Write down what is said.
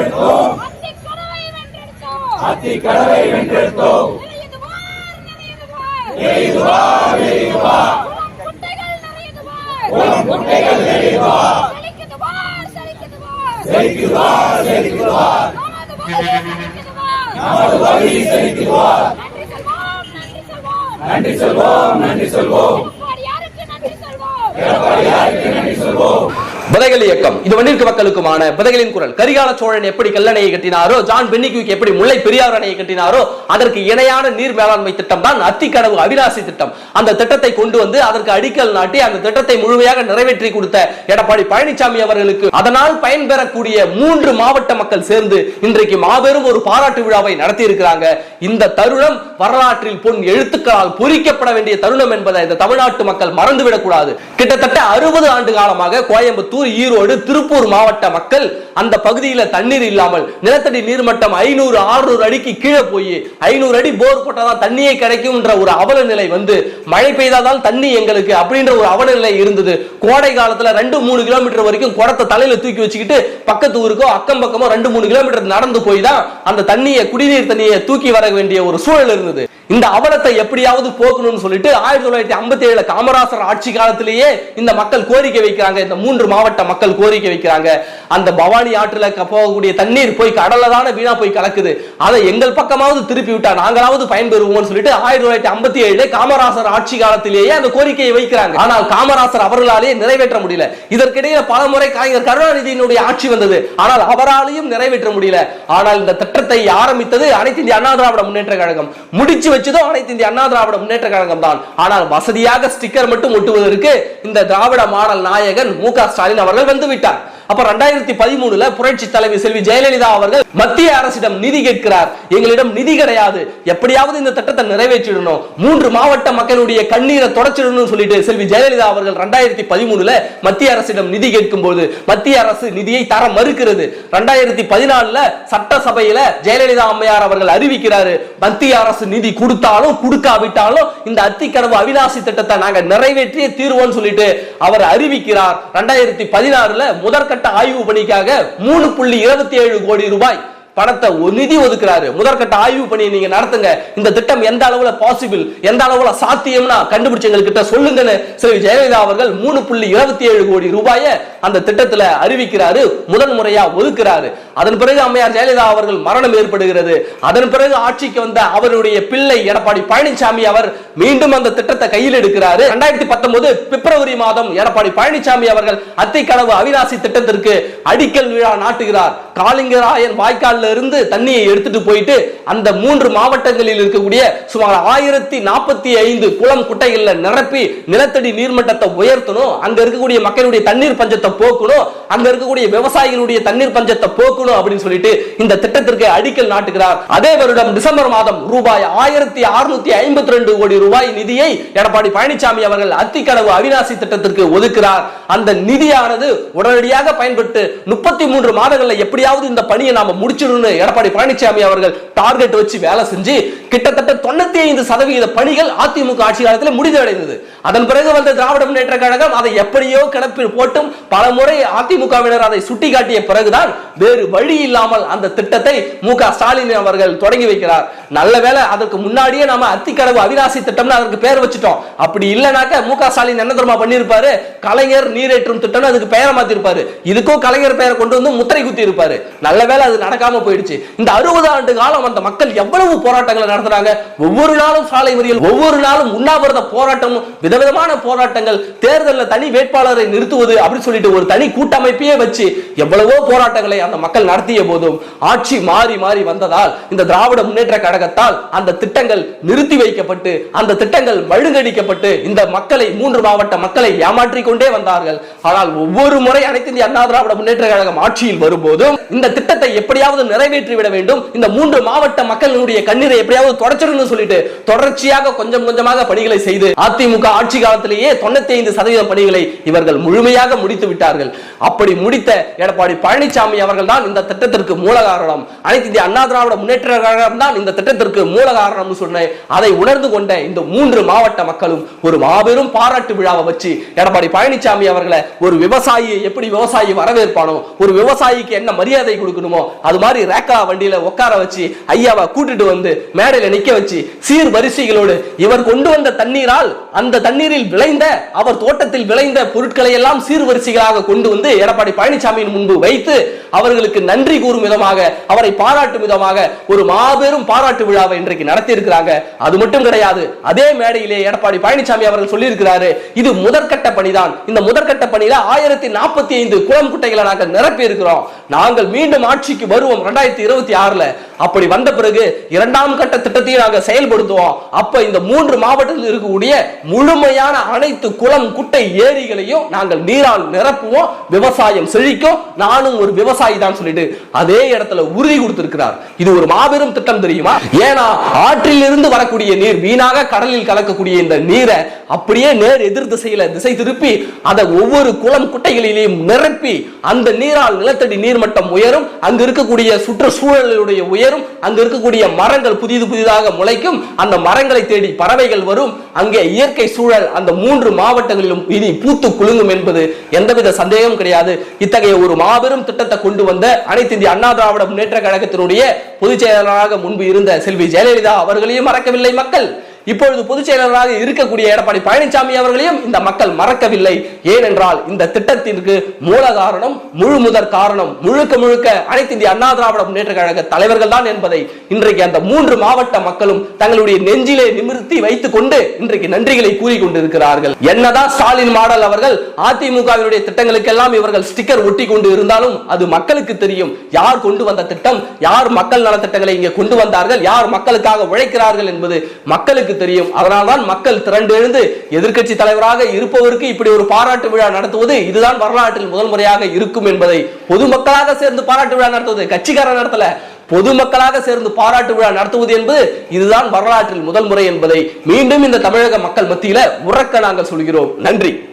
வென்றெடுத்தோம். அத்தி கடவை வென்றெடுத்தோம். நிறையது வார் உளம் குட்டைகள் நிறையது வார் செழிக்குது வார் செழிக்குது வார் செழிக்குவார் செழிக்குவார் நமது வழி நன்றி செல்வோம் நன்றி செல்வோம். நன்றி செல்வோம் நன்றி செல்வோம்? எடப்பாடி யாருக்கு நன்றி செல்வோம்? எடப்பாடி இயக்கம். இது வன்னிற்கு மக்களுக்குமான விதைகளின் குரல். கரிகால சோழன் எப்படி கல்லணையை கட்டினாரோ ஜான் பென்னிக்கு எப்படி முல்லை பெரியார் அணையை கட்டினாரோ அதற்கு இணையான நீர் மேலாண்மை திட்டம் தான் அத்திக்கடவு அவிராசி திட்டம். அந்த திட்டத்தை கொண்டு வந்து அதற்கு அடிக்கல் நாட்டி அந்த திட்டத்தை முழுமையாக நிறைவேற்றி கொடுத்த எடப்பாடி பழனிசாமி அவர்களுக்கு அதனால் பயன்பெறக்கூடிய மூன்று மாவட்ட மக்கள் சேர்ந்து இன்றைக்கு மாபெரும் ஒரு பாராட்டு விழாவை நடத்தி இருக்கிறாங்க இந்த தருணம் வரலாற்றில் பொன் எழுத்துக்களால் பொறிக்கப்பட வேண்டிய தருணம் என்பதை இந்த தமிழ்நாட்டு மக்கள் மறந்துவிடக் கூடாது கிட்டத்தட்ட அறுபது ஆண்டு காலமாக கோயம்புத்தூர் ஈரோடு திருப்பூர் மாவட்ட மக்கள் அந்த பகுதியில தண்ணீர் இல்லாமல் நிலத்தடி நீர்மட்டம் ஐநூறு ஆறுநூறு அடிக்கு கீழே போய் ஐநூறு அடி போர் போட்டாதான் தண்ணியே கிடைக்கும்ன்ற ஒரு அவல நிலை வந்து மழை பெய்தாதான் தண்ணி எங்களுக்கு அப்படின்ற ஒரு அவல நிலை இருந்தது. கோடை காலத்துல ரெண்டு மூணு கிலோமீட்டர் வரைக்கும் குடத்தை தலையில தூக்கி வச்சுக்கிட்டு பக்கத்து ஊருக்கோ அக்கம் பக்கமோ ரெண்டு மூணு கிலோமீட்டர் நடந்து போய் தான் அந்த தண்ணியை குடிநீர் தண்ணியை தூக்கி வர வேண்டிய ஒரு சூழல் இருந்தது. இந்த அவலத்தை எப்படியாவது போக்கணும்னு சொல்லிட்டு ஆயிரத்தி தொள்ளாயிரத்தி ஐம்பத்தி ஏழுல காமராசர் ஆட்சி காலத்திலேயே இந்த மக்கள் கோரிக்கை வைக்கிறாங்க. இந்த மூன்று மாவட்ட மக்கள் கோரிக்கை வைக்கிறாங்க. அந்த பவானி ஆற்றுல போகக்கூடிய தண்ணீர் போய் கடல்ல தானே வீணா போய் கலக்குது. அதை எங்கள் பக்கமாவது திருப்பி விட்டா நாங்களாவது பயன்பெறுவோம்னு சொல்லிட்டு ஆயிரத்தி தொள்ளாயிரத்தி ஐம்பத்தி ஏழு காமராசர் ஆட்சி காலத்திலேயே அந்த கோரிக்கையை வைக்கிறாங்க. ஆனால் காமராசர் அவர்களாலேயே நிறைவேற்ற முடியல. இதற்கிடையே பல முறை கலைஞர் கருணாநிதியினுடைய ஆட்சி வந்தது. ஆனால் அவராலையும் நிறைவேற்ற முடியல. ஆனால் இந்த திட்டத்தை ஆரம்பித்தது அனைத்து இந்திய அண்ணா திராவிட முன்னேற்ற கழகம். முடிச்சு வச்சதும் அனைத்து இந்திய அண்ணா திராவிட முன்னேற்ற கழகம் தான். ஆனால் வசதியாக ஸ்டிக்கர் மட்டும் ஒட்டுவதற்கு இந்த திராவிட மாடல் நாயகன் மு க ஸ்டாலின் அவர்கள் வந்து விட்டார். அப்ப ரெண்டாயிரத்தி பதிமூணுல புரட்சி தலைவி செல்வி ஜெயலலிதா அவர்கள் மத்திய அரசிடம் நிதி கேட்கிறார். எங்களிடம் நிதி கிடையாது. எப்படியாவது இந்த திட்டத்தை நிறைவேற்றிடணும். மூன்று மாவட்ட மக்களுடைய கண்ணீரை தொடச்சிடணும் சொல்லிட்டு செல்வி ஜெயலலிதா அவர்கள் ரெண்டாயிரத்தி பதிமூணுல மத்திய அரசிடம் நிதி கேட்கும் போது மத்திய அரசு நிதியை தர மறுக்கிறது. ரெண்டாயிரத்தி பதினாலுல சட்டசபையில ஜெயலலிதா அம்மையார் அவர்கள் அறிவிக்கிறாரு. மத்திய அரசு நிதி கொடுத்தாலும் கொடுக்காவிட்டாலும் இந்த அத்திக்கடவு அவிநாசி திட்டத்தை நாங்க நிறைவேற்றிய தீர்வோம்னு சொல்லிட்டு அவர் அறிவிக்கிறார். ரெண்டாயிரத்தி பதினாறுல முதற்கட்ட ஆய்வு பணிக்காக மூணு புள்ளி இருபத்தி ஏழு கோடி ரூபாய் பணத்தை நிதி ஒதுக்குறாரு. முதற்கட்ட ஆய்வு பண்ணி நீங்க நடத்துங்க. இந்த திட்டம் எந்த அளவுல பாசிபிள் எந்த அளவுல சாத்தியம்னா கண்டுபிடிச்சு எங்ககிட்ட சொல்லுங்கன்னு ஸ்ரீ ஜெயலலிதா அவர்கள் மூணு புள்ளி இருபத்தி ஏழு கோடி ரூபாயை அந்த திட்டத்துல அறிவிக்கிறாரு முதன் முறையா ஒதுக்குறாரு. அதன் பிறகு அம்மையார் ஜெயலலிதா அவர்கள் மரணம் ஏற்படுகிறது. அதன் பிறகு ஆட்சிக்கு வந்த அவருடைய பிள்ளை எடப்பாடி பழனிசாமி அவர் மீண்டும் அந்த திட்டத்தை கையில் எடுக்கிறாரு. ரெண்டாயிரத்தி பத்தொன்பது பிப்ரவரி மாதம் எடப்பாடி பழனிசாமி அவர்கள் அத்திக்கடவு அவிநாசி திட்டத்திற்கு அடிக்கல் விழா நாட்டுகிறார். காளிங்கராயன் வாய்க்கால்ல இருந்து தண்ணியை எடுத்துட்டு போயிட்டு அந்த மூன்று மாவட்டங்களில் இருக்கக்கூடிய சுமார் ஆயிரத்தி நாற்பத்தி ஐந்து குளம் குட்டைகள்ல நிரப்பி நிலத்தடி நீர்மட்டத்தை உயர்த்தணும். அங்க இருக்கக்கூடிய மக்களுடைய தண்ணீர் பஞ்சத்தை போக்கணும். அங்க இருக்கக்கூடிய விவசாயிகளுடைய தண்ணீர் பஞ்சத்தை போக்கணும். அப்படின்னு சொல்லிட்டு இந்த திட்டத்திற்கு அடிக்கல் நாட்டுகிறார். அதே வருடம் டிசம்பர் மாதம் ரூபாய் ஆயிரத்தி அறுநூத்தி ஐம்பத்தி ரெண்டு கோடி ரூபாய் நிதியை எடப்பாடி பழனிசாமி அவர்கள் அத்திக்கடவு அவிநாசி திட்டத்திற்கு ஒதுக்கிறார் அந்த நிதியானது உடனடியாக பயன்பட்டு முப்பத்தி மூன்று மாதங்கள்ல எப்படியாவது இந்த பணியை நாம முடிச்சிடணும்னு எடப்பாடி பழனிசாமி அவர்கள் டார்கெட் வச்சு வேலை செஞ்சு கிட்டத்தட்ட தொண்ணூத்தி ஐந்து சதவீத பணிகள் அதிமுக ஆட்சி காலத்தில் முடிந்தடைந்தது. அதன் பிறகு வந்த திராவிட முன்னேற்ற கழகம் அதை எப்படியோ கிளப்பில் போட்டும் பல முறை அதிமுகவினர் அதை சுட்டிக்காட்டிய பிறகுதான் வேறு வழி இல்லாமல் அந்த திட்டத்தை மு க ஸ்டாலின் அவர்கள் தொடங்கி வைக்கிறார். நல்ல வேலை அதற்கு முன்னாடியே நாம அத்திக்கடவு அவிநாசி திட்டம்னு அதற்கு பேர் வச்சுட்டோம். அப்படி இல்லைனாக்க மு க ஸ்டாலின் என்ன தெரியுமா பண்ணியிருப்பாரு? கலைஞர் நீரேற்றும் திட்டம்னு அதுக்கு பெயரை மாத்திருப்பாரு. இதுக்கும் கலைஞர் பெயரை கொண்டு வந்து முத்திரை குத்தி இருப்பாரு நல்ல வேலை அது நடக்காம போயிடுச்சு. இந்த அறுபது ஆண்டு காலம் அந்த மக்கள் எவ்வளவு போராட்டங்களை நடத்துறாங்க? ஒவ்வொரு நாளும் சாலை மறியல் ஒவ்வொரு நாளும் உண்ணாவிரத போராட்டம் விதவிதமான போராட்டங்கள் தேர்தலில் தனி வேட்பாளரை நிறுத்துவது அப்படின்னு சொல்லிட்டு ஒரு தனி கூட்டமைப்பையே வச்சு எவ்வளவோ போராட்டங்களை அந்த மக்கள் நடத்திய போதும் ஆட்சி மாறி மாறி வந்ததால் இந்த திராவிட முன்னேற்ற கழகத்தால் அந்த திட்டங்கள் நிறுத்தி வைக்கப்பட்டு அந்த திட்டங்கள் மழுங்கடிக்கப்பட்டு இந்த மக்களை மூன்று மாவட்ட மக்களை ஏமாற்றிக் கொண்டே வந்தார்கள். ஆனால் ஒவ்வொரு முறை அனைத்து இந்திய அண்ணா திராவிட முன்னேற்ற கழகம் ஆட்சியில் வரும்போதும் இந்த திட்டத்தை எப்படியாவது நிறைவேற்றி விட வேண்டும். இந்த மூன்று மாவட்ட மக்களுடைய கண்ணீரை எப்படியாவது தொடச்சிடணும்னு சொல்லிட்டு தொடர்ச்சியாக கொஞ்சம் கொஞ்சமாக பணிகளை செய்து அதிமுக ஆட்சி காலத்திலேயே தொண்ணூத்தி ஐந்து சதவீதம் பணிகளை இவர்கள் முழுமையாக முடித்து விட்டார்கள் அப்படி முடித்த எடப்பாடி பழனிசாமி அவர்கள் தான் இந்த திட்டத்திற்கு மூல காரணம். அனைத்து இந்திய அண்ணா திராவிட முன்னேற்ற கழகம் தான் இந்த திட்டத்திற்கு மூல காரணம் சொன்னேன். அதை உணர்ந்து கொண்ட இந்த மூன்று மாவட்ட மக்களும் ஒரு மாபெரும் பாராட்டு விழாவை வச்சு எடப்பாடி பழனிசாமி அவர்களை ஒரு விவசாயியை எப்படி விவசாயி வரவேற்பானோ ஒரு விவசாயிக்கு என்ன மரியாதை கொடுக்கணுமோ அது மாதிரி ரேக்கா வண்டியில உட்கார வச்சு ஐயாவை கூட்டிட்டு வந்து மேடையில நிக்க வச்சு சீர் வரிசைகளோடு இவர் கொண்டு வந்த தண்ணீரால் அந்த தண்ணீரில் விளைந்த அவர் தோட்டத்தில் விளைந்த பொருட்களை எல்லாம் சீர்வரிசைகளாக கொண்டு வந்து வந்து எடப்பாடி பழனிசாமியின் முன்பு வைத்து அவர்களுக்கு நன்றி கூறும் விதமாக அவரை பாராட்டும் விதமாக ஒரு மாபெரும் பாராட்டு விழாவை இன்றைக்கு நடத்தி இருக்கிறாங்க அது மட்டும் கிடையாது அதே மேடையிலே எடப்பாடி பழனிசாமி அவர்கள் சொல்லியிருக்கிறாரு இது முதற்கட்ட பணிதான். இந்த முதற்கட்ட பணியில ஆயிரத்தி நாற்பத்தி ஐந்து குளம் குட்டைகளை நாங்கள் நிரப்பி இருக்கிறோம் நாங்கள் மீண்டும் ஆட்சிக்கு வருவோம் இரண்டாயிரத்தி இருபத்தி ஆறுல. அப்படி வந்த பிறகு இரண்டாம் கட்ட திட்டத்தையும் நாங்கள் செயல்படுத்துவோம். அப்ப இந்த மூன்று மாவட்டத்தில் இருக்கக்கூடிய முழுமையான அனைத்து குளம் குட்டை ஏரிகளையும் நாங்கள் நீரால் நிரப்புவோம் விவசாயம் செழிக்கும். நானும் ஒரு விவசாயி தான் சொல்லிட்டு அதே இடத்துல உறுதி கொடுத்திருக்கிறார். இது ஒரு மாபெரும் திட்டம் தெரியுமா? ஏன்னா ஆற்றிலிருந்து வரக்கூடிய நீர் வீணாக கடலில் கலக்கக்கூடிய இந்த நீரை அப்படியே நேர் எதிர் திசையில திசை திருப்பி அதை ஒவ்வொரு குளம் குட்டைகளிலேயும் நிரப்பி அந்த நீரால் நிலத்தடி நீர்மட்டம் உயரும். அங்கு இருக்கக்கூடிய சுற்றுச்சூழலுடைய உயரும். அங்கு இருக்கக்கூடிய மரங்கள் புதிது புதிதாக முளைக்கும். அந்த மரங்களை தேடி பறவைகள் வரும். அங்கே இயற்கை சூழல் அந்த மூன்று மாவட்டங்களிலும் இனி பூத்து குலுங்கும் என்பது எந்தவித சந்தேகம் கிடையாது. இத்தகைய ஒரு மாபெரும் திட்டத்தை கொண்டு வந்த அனைத்து இந்திய அண்ணா திராவிட முன்னேற்ற கழகத்தினுடைய பொதுச் செயலாளராக முன்பு இருந்த செல்வி ஜெயலலிதா அவர்களையும் மறக்கவில்லை மக்கள். இப்பொழுது பொதுச் செயலாளராக இருக்கக்கூடிய எடப்பாடி பழனிசாமி அவர்களையும் இந்த மக்கள் மறக்கவில்லை. ஏனென்றால் இந்த திட்டத்திற்கு மூல காரணம் முழு முதற் காரணம் முழுக்க முழுக்க அனைத்து இந்திய அண்ணா திராவிட முன்னேற்ற கழக தலைவர்கள் தான் என்பதை இன்றைக்கு அந்த மூன்று மாவட்ட மக்களும் தங்களுடைய நெஞ்சிலே நிமிர்த்தி வைத்துக் கொண்டு இன்றைக்கு நன்றிகளை கூறிக்கொண்டிருக்கிறார்கள் என்னதான் ஸ்டாலின் மாடல் அவர்கள் அதிமுகவினுடைய திட்டங்களுக்கெல்லாம் இவர்கள் ஸ்டிக்கர் ஒட்டி கொண்டு இருந்தாலும் அது மக்களுக்கு தெரியும். யார் கொண்டு வந்த திட்டம் யார் மக்கள் நலத்திட்டங்களை இங்கே கொண்டு வந்தார்கள் யார் மக்களுக்காக உழைக்கிறார்கள் என்பது மக்களுக்கு தெரியும். அதனால்தான் மக்கள் திரண்டு எழுந்து எதிர்கட்சி தலைவராக இருப்பவருக்கு இப்படி ஒரு பாராட்டு விழா நடத்துவது இதுதான் வரலாற்றில் முதல் முறையாக இருக்கும் என்பதை பொதுமக்களாக சேர்ந்து பாராட்டு விழா நடத்துவது. கட்சிக்காரர் நடத்தல. பொதுமக்களாக சேர்ந்து பாராட்டு விழா நடத்துவது என்பது இதுதான் வரலாற்றில் முதல் முறை என்பதை மீண்டும் இந்த தமிழக மக்கள் மத்தியில உறக்க நாங்கள் சொல்கிறோம். நன்றி.